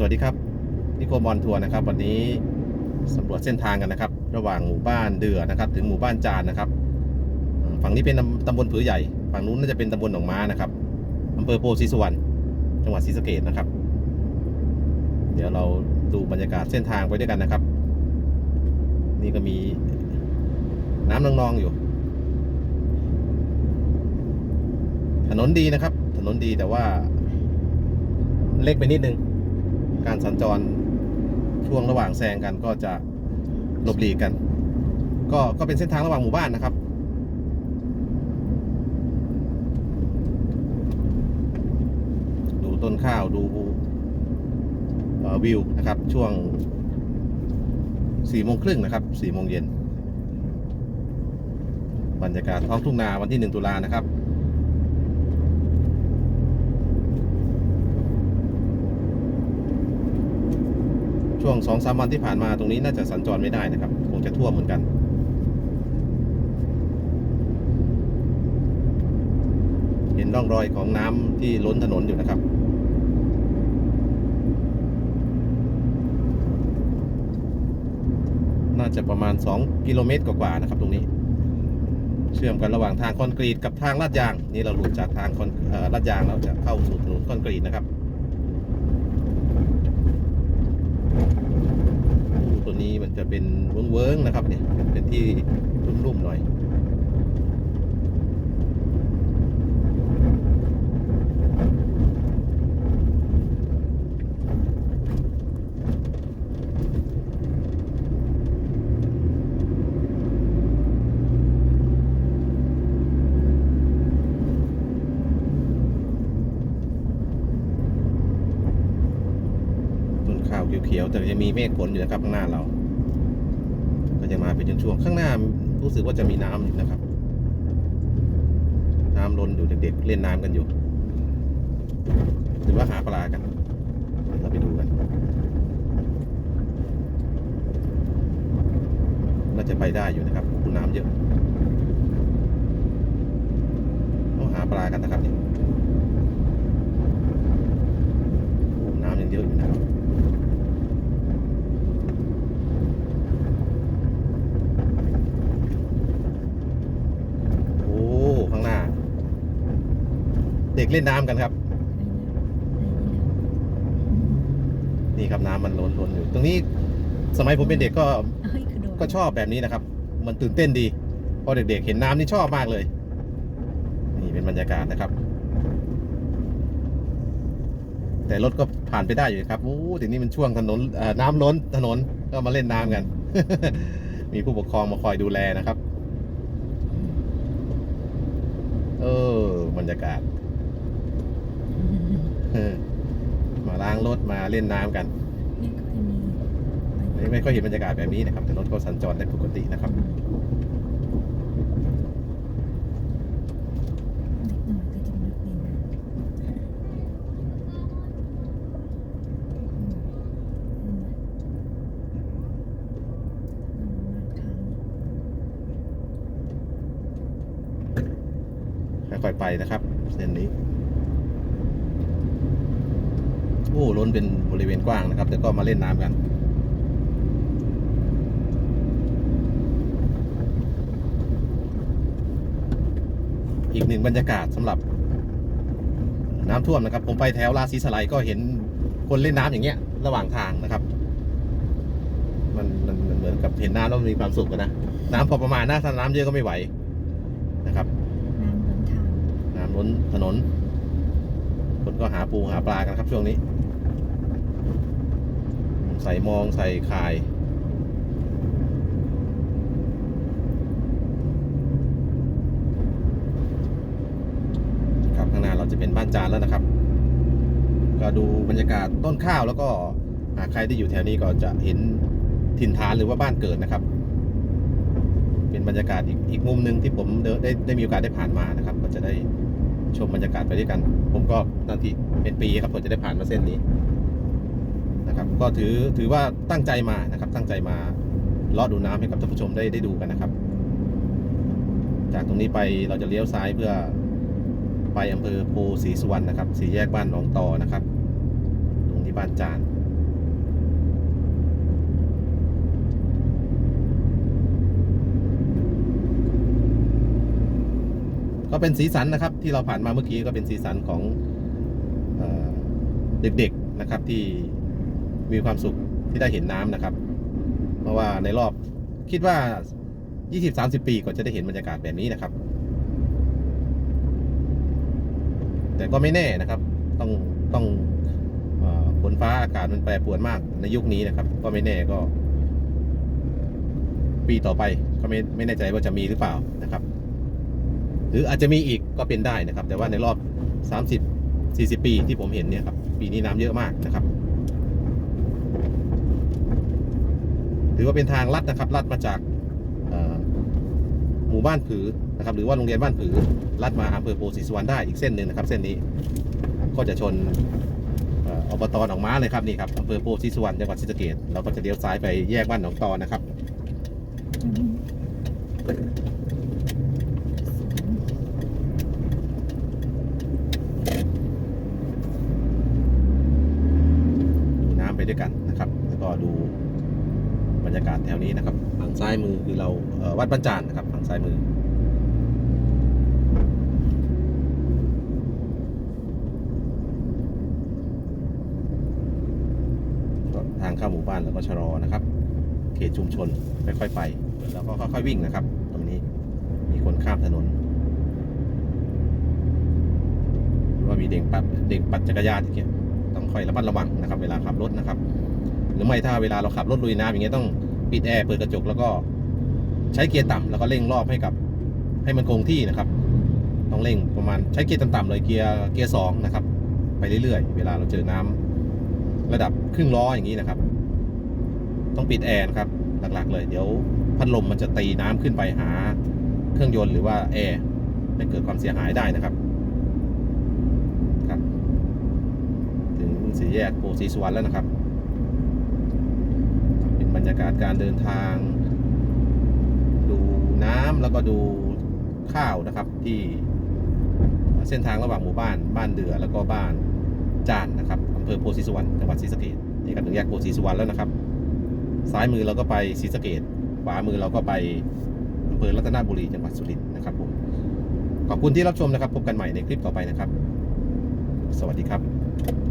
สวัสดีครับนิโคมอนทัวร์นะครับ วันนี้สำรวจเส้นทางกันนะครับ ระหว่างหมู่บ้านเดือนะครับ ถึงหมู่บ้านจานนะครับฝั่งนี้เป็นตำบลผือใหญ่ฝั่งนู้นน่าจะเป็นตำบลหนองม้านะครับอำเภอโพธิสุวรรณจังหวัดศรีสะเกษนะครับ เดี๋ยวเราดูบรรยากาศเส้นทางไปด้วยกันนะครับ นี่ก็มีน้ำนองๆอยู่ ถนนดีนะครับ ถนนดีแต่ว่าเล็กไปนิดนึง การสัญจรช่วงระหว่างแซงกันก็จะหลบหลีกกัน ก็ก็เป็นเส้นทางระหว่างหมู่บ้านนะครับ ดูต้นข้าวดูวิวนะครับ ช่วงสี่โมงครึ่งนะครับสี่โมงเย็นบรรยากาศท้องทุ่งนาวันที่หนึ่งตุลานะครับ ช่วง สองสามวันที่ผ่านมาตรงนี้น่าจะสัญจรไม่ได้นะครับ คงจะท่วมเหมือนกันเห็นร่องรอยของน้ำที่ล้นถนนอยู่นะครับ น่าจะประมาณ 2 กิโลเมตรกว่าๆนะครับ ตรงนี้ เชื่อมกันระหว่างทางคอนกรีตกับทางลาดยาง นี่เราหลุดจากทางคอนลาดยางแล้วจะเข้าสู่ถนนคอนกรีตนะครับ ตัวนี้มัน จะเป็นเวิ้งๆนะครับเนี่ยเป็นที่รุ่มๆหน่อยต้นข้าวเขียวๆแต่ยังมีเมฆฝนอยู่นะครับข้างหน้าเรา มาเป็นช่วงๆข้างหน้ารู้สึกว่าจะมีน้ำอยู่นะครับ น้ำล้นอยู่เด็กๆเล่นน้ำกันอยู่หรือว่าหาปลากันเราไปดูกันน่าจะไปได้อยู่นะครับดูน้ำเยอะต้องหาปลากันนะครับเนี่ยโอ้น้ำยังเยอะอยู่นะครับ โอ้ ข้างหน้า เด็กเล่นน้ำกันครับ นี่ครับน้ำมันล้นล้นอยู่ ตรงนี้สมัยผมเป็นเด็กก็เฮ้ยคือโดนก็ชอบแบบนี้นะครับ มันตื่นเต้นดี พอเด็กๆเห็นน้ำนี่ชอบมากเลย นี่เป็นบรรยากาศนะครับ แต่รถก็ผ่านไปได้อยู่ครับโอ้ทีนี้มันช่วงถนนเอ่อน้ำล้นถนนก็มาเล่นน้ำกัน มีผู้ปกครองมาคอยดูแลนะครับ เออบรรยากาศ เออมาล้าง รถมาเล่นน้ำกันนี่ก็จะมีไม่ไม่ค่อยเห็นบรรยากาศแบบนี้นะครับ แต่รถก็สัญจรได้ปกตินะครับเด็กหน่อยก็จะนักบินค่อยๆไปนะครับเส้นนี้ โอ้ล้นเป็นบริเวณกว้างนะครับ แต่ก็มาเล่นน้ำกันอีกหนึ่งบรรยากาศสำหรับ น้ำท่วมนะครับ ผมไปแถวราศีสไลด์ก็เห็นคนเล่นน้ำอย่างเงี้ย ระหว่างทางนะครับ มันมันมันเหมือนกับเห็นน้ำแล้วมันมีความสุขอะนะน้ำพอประมาณนะถ้าน้ำเยอะก็ไม่ไหวนะครับ น้ำล้นทางน้ำล้นถนน คนก็หาปูหาปลากันครับช่วงนี้ ใส่มองใส่คายครับข้างหน้าเราจะเป็นบ้านจานแล้วนะครับ ก็ดูบรรยากาศต้นข้าวแล้วก็หากใครที่อยู่แถวนี้ก็จะเห็นถิ่นฐานหรือว่าบ้านเกิดนะครับ เป็นบรรยากาศอีกอีกมุมหนึ่งที่ผมเดินได้ได้มีโอกาสได้ผ่านมานะครับ ก็จะได้ชมบรรยากาศไปด้วยกัน ผมก็นาทีเป็นปีครับผมจะได้ผ่านมาเส้นนี้ ก็ถือถือว่าตั้งใจมานะครับ ตั้งใจมาลอดดูน้ำให้กับท่านผู้ชมได้ได้ดูกันนะครับ จากตรงนี้ไปเราจะเลี้ยวซ้ายเพื่อไปอำเภอโพศรีสุวรรณนะครับสี่แยกบ้านหนองตอนะครับ ตรงนี้บ้านจานก็เป็นสีสันนะครับ ที่เราผ่านมาเมื่อกี้ก็เป็นสีสันของเด็กๆนะครับที่ มีความสุขที่ได้เห็นน้ำนะครับ เพราะว่าในรอบคิดว่า 20-30 ปีก็จะได้เห็นบรรยากาศแบบนี้นะครับ แต่ก็ไม่แน่นะครับ ต้องต้องฝนฟ้าอากาศมันแปรปรวนมากในยุคนี้นะครับ ก็ไม่แน่ก็ ปีต่อไปก็ไม่ไม่แน่ใจว่าจะมีหรือเปล่านะครับ หรืออาจจะมีอีกก็เป็นได้นะครับ แต่ว่าในรอบ 30 40 ปีที่ผมเห็นเนี่ยครับ ปีนี้น้ำเยอะมากนะครับ ถือว่าเป็นทางลัดนะครับลัดมาจากหมู่บ้านผือนะครับหรือว่าโรงเรียนบ้านผือลัดมาอำเภอโพธิสวรรณได้อีกเส้นหนึ่งนะครับ เส้นนี้ก็จะชนอบตหนองม้าเลยครับนี่ครับอำเภอโพธิสวรรณจังหวัดศรีสะเกษเราก็จะเลี้ยวซ้ายไปแยกบ้านหนองตอนะครับน้ำไปด้วยกันนะครับ แล้วก็ดู บรรยากาศแถวนี้นะครับฝั่งซ้ายมือคือเราเวัดบ้านจานนะครับฝั่งซ้ายมือ ทางเข้าหมู่บ้านแล้วก็ชะลอนะครับ เขตชุมชนค่อยๆไป แล้วก็ค่อยๆวิ่งนะครับ ตรงนี้มีคนข้ามถนนหรือว่ามีเด็กปัดเด็กปัดจักรยานอย่างเงี้ยต้องคอยระมัดระวังนะครับ เวลาขับรถนะครับ ไม่ถ้าเวลาเราขับรถลุยน้ำอย่างเงี้ยต้องปิดแอร์เปิดกระจกแล้วก็ใช้เกียร์ต่ำแล้วก็เร่งรอบให้กับให้มันคงที่นะครับ ต้องเร่งประมาณใช้เกียร์ต่ำๆเลยเกียร์เกียร์สองนะครับ ไปเรื่อยๆ เวลาเราเจอน้ำระดับครึ่งล้ออย่างนี้นะครับ ต้องปิดแอร์นะครับหลักๆเลยเดี๋ยวพัดลมมันจะตีน้ำขึ้นไปหาเครื่องยนต์หรือว่าแอร์ให้เกิดความเสียหายได้นะครับครับ ถึงสี่แยกโพสีสวรรณแล้วนะครับ ยากาศการเดินทาง ดูน้ำแล้วก็ดูข้าวนะครับที่เส้นทางระหว่างหมู่บ้านบ้านเดือแล้วก็บ้านจานนะครับอำเภอโพธิสุวรรณจังหวัดศรีสะเกษนี่ก็ถึงแยกโพธิสุวรรณแล้วนะครับ ซ้ายมือเราก็ไปศรีสะเกษขวามือเราก็ไปอำเภอรัตนบุรีจังหวัดสุรินทร์นะครับผมขอบคุณที่รับชมนะครับ พบกันใหม่ในคลิปต่อไปนะครับ สวัสดีครับ